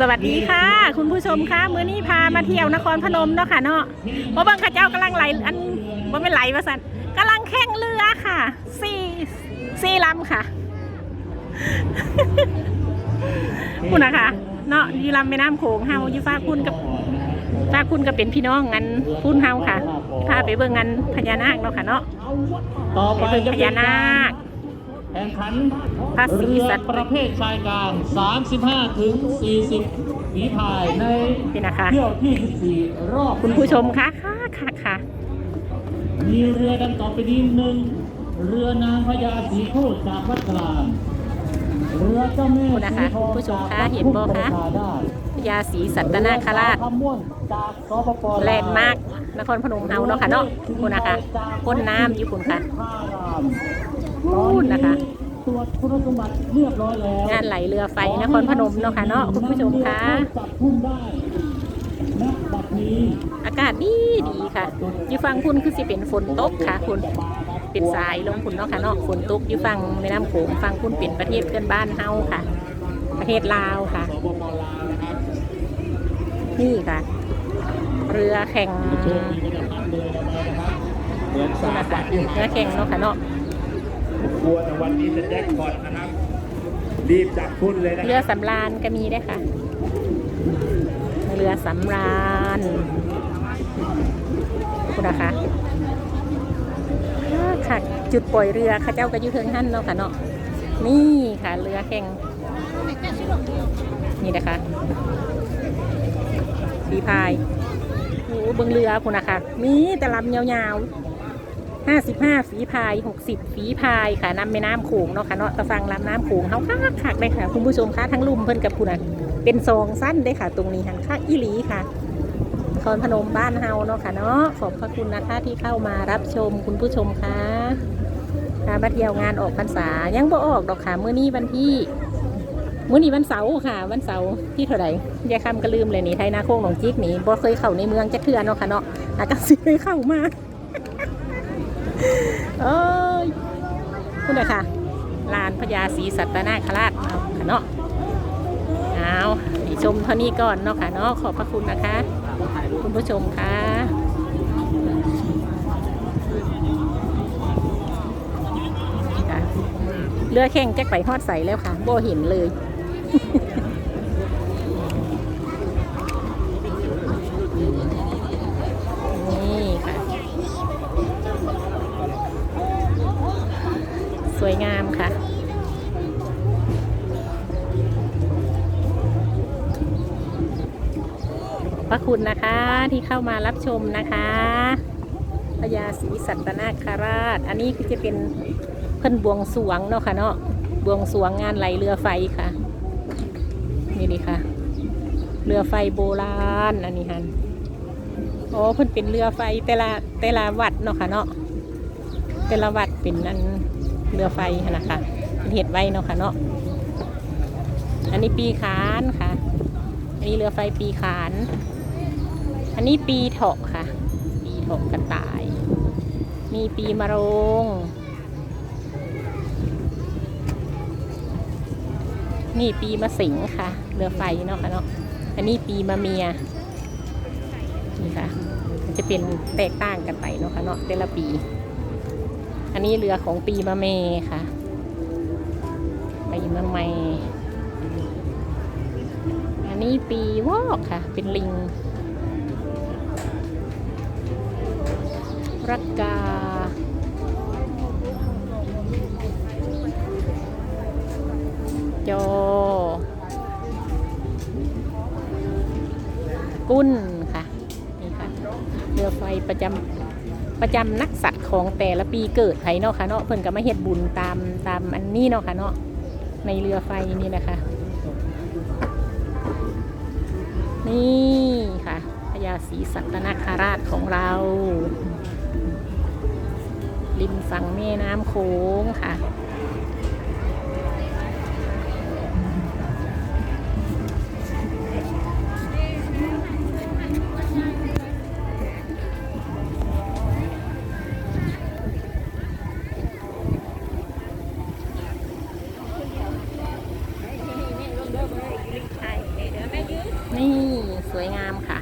สวัสดีค่ะ คุณผู้ชมคะมื้อนี้พามาเที่ยวนครพนมเนาะค่ะเนาะเพราะบางข้าเจ้ากำลังไหลอันว่าไม่ไหลว่าสันกำลังแข่งเรือค่ะสี่สี่ลำค่ะคุณนะคะเนาะอยูลำแม่น้ำโขงเฮาอยู่ฟ้ากคุณกับฟ้ากคุณก็เป็นพี่น้องงันคุณเฮาค่ะพาไปเบิ่งงันพญานาคเนาะค่ะเนาะต่อไปไปเบิ่งจะพเป็นญานาค แข่งขันพระศรีเรือสัตว์ประเภทชายกลาง 35 ถึง 40ฝีพายในนี่นะคะเที่ยวที่ 14 รอบ คุณผู้ชมคะค่ะค่ะค่ะมีเรือดังต่อไปนี้หนึ่งเรือนางพญาศรีโคตรจากวัดกลางเรือเจ้าแม่คุณนะคะสีทองคุณผู้ชมคะจากวัดเห็นบ่คะทุ่งประชาได้พญาศรีสัตนาคราชเรือคำม่วนจากสปปลาวแลนด์มาร์กนครพนมเฮาเนาะค่ะเนาะคุณนะคะพ่นน้ำอยู่คุณค่ะ ท่ารามพูดนะคะ ตรวจคุณสมบัติเรียบร้อยแล้วงานไหลเรือไฟนครพนมเนาะค่ะเนาะคุณผู้ชมคะจับพุ่มได้ณบัดนี้อากาศดีดีค่ะอยู่ฟังคุณคือสิเป็นฝนตกค่ะ คุณเป็นสายลงคุณเนาะค่ะเนาะฝนตกอยู่ฟังแม่น้ำโขงฟังคุณเป็นประเทศเพื่อนบ้านเฮาค่ะ ประเทศลาวค่ะสปปลาวนะครับนี่ค่ะ เรือแข่งโชคดีกันพันเลยนะครับเหมือนนี่สานะคะสัตว์เรือแข่งเนาะค่ะเนาะ กลัวแต่วันนี้จะแจ็คพอตนะครับ รีบจับพุ่นเลยนะคเรือรับสำราญก็มีได้วยค่ะ เรือสำราญคุณนะคะอ่าค่ะ จุดปล่อยเรือเข้าเจ้าก็อยู่เทิงหันเนาะค่ะเนาะนี่ค่ะเรือแข่งนี่นะคะฝีพายโอ้เบิงเรือคุณนะคะมีแต่ลำยาวๆ ห้าสิบห้าฝีพายหกสิบฝีพายค่ะน้ำแม่น้ำโขงเนาะค่ะเนาะตะฟังลำน้ำโขงเขาคักคักเลยค่ะ คุณผู้ชมคะทั้งลุ่มเพิ่นกับคุณอะเป็นซองสั้นได้ค่ะ ตรงนี้หันคักอีหลีค่ะนครพนมบ้านเฮาเนาะค่ะเนาะขอบพระคุณนะคะที่เข้ามารับชมคุณผู้ชมค่ะค่ะมาเที่ยวงานออกพรรษายังบ่ออกดอกค่ะมื้อนี้วันที่มื้อนี้วันเสาร์ค่ะ วันเสาร์ที่เท่าไหร่ยายคำก็ลืมเลยนี่ไทยนาโค้งหนองจิกนี่บ่เคยเข้าในเมืองจักเทื่อเนาะค่ะเนาะอากาศสิเคยเข้ามา เอ้ยคุณเลยค่ะลานพญาศรีสัตนาคราชเอาค่ะเนาะเอาชมเท่านี้ก่อนเนาะค่ะเนาะขอบพระคุณนะคะ คุณผู้ชมค่ะค่ะเรือแข่งแจ็คไปฮอดใสแล้วค่ะโบเห็นเลย ระคุณนะคะที่เข้ามารับชมนะคะพญาศรีสัตนาคราช อันนี้คือจะเป็นเพิ่นบวงสรวงเนาะค่ะเนาะบวงสรวงงานไหลเรือไฟค่ะ นี่ดีค่ะ เรือไฟโบราณอันนี้ฮันโอ้เพิ่นเป็นเรือไฟแต่ละแต่ละวัดเนาะค่ะเนาะแต่ละวัดเป็นนั่นเรือไฟนนะคะเป็นเหตุไว้เนาะค่ะเนาะอันนี้ปีขานค่ะ อันนี้เรือไฟปีขาน อันนี้ปีเถาะค่ะ ปีเถาะกระต่าย มีปีมะโรง นี่ปีมะสิงค่ะ เรือไฟเนาะค่ะเนาะ อันนี้ปีมะเมีย นี่ค่ะ มันจะเป็นแตกต่างกันไปเนาะค่ะเนาะแต่ละปี อันนี้เรือของปีมะเมค่ะ ปีมะเมอันนี้ปีวอกค่ะ เป็นลิง รักกาจอกุ้นค่ะนี่ค่ะเรือไฟประจำประจำนักสัตว์ของแต่ละปีเกิดไผเนาะค่ะเนาะเพิ่นก็มาเฮ็ดบุญตามตามอันนี้เนาะค่ะเนาะในเรือไฟนี่นะคะ นี่ค่ะพญาศรีสัตนาคราชของเรา ริมฝั่งแม่น้ำโขงค่ะ นี่สวยงามค่ะ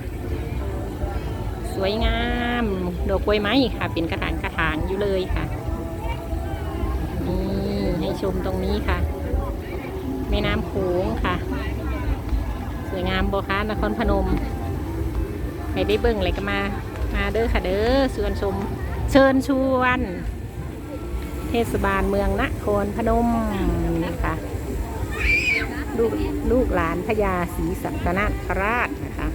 สวยงาม ดอกกล้วยไม้ค่ะ เป็นกระถางางอยู่เลยค่ะนี่ให้ชมตรงนี้ค่ะ แม่น้ำโขงค่ะ สวยงามโบคะนครพนมใครได้เบิ่งอะไรก็มา มาเด้อค่ะเด้อชวนชมเชิญชวน เทศบาลเมืองนครพนมนี่ค่ะลูกลูกหลานพญาศรีสัตนคราชนะคะ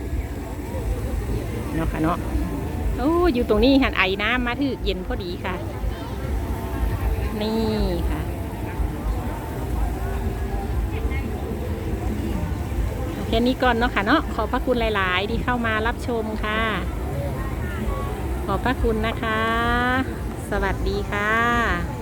เนาะค่ะเนาะ โอ้อยู่ตรงนี้หันไอ้น้ำมาถึกเย็นพอดีค่ะ นี่ค่ะแค่นี้ก่อนเนาะค่ะเนาะขอบพระคุณหลาย ๆ ที่เข้ามารับชมค่ะ ขอบพระคุณนะคะ สวัสดีค่ะ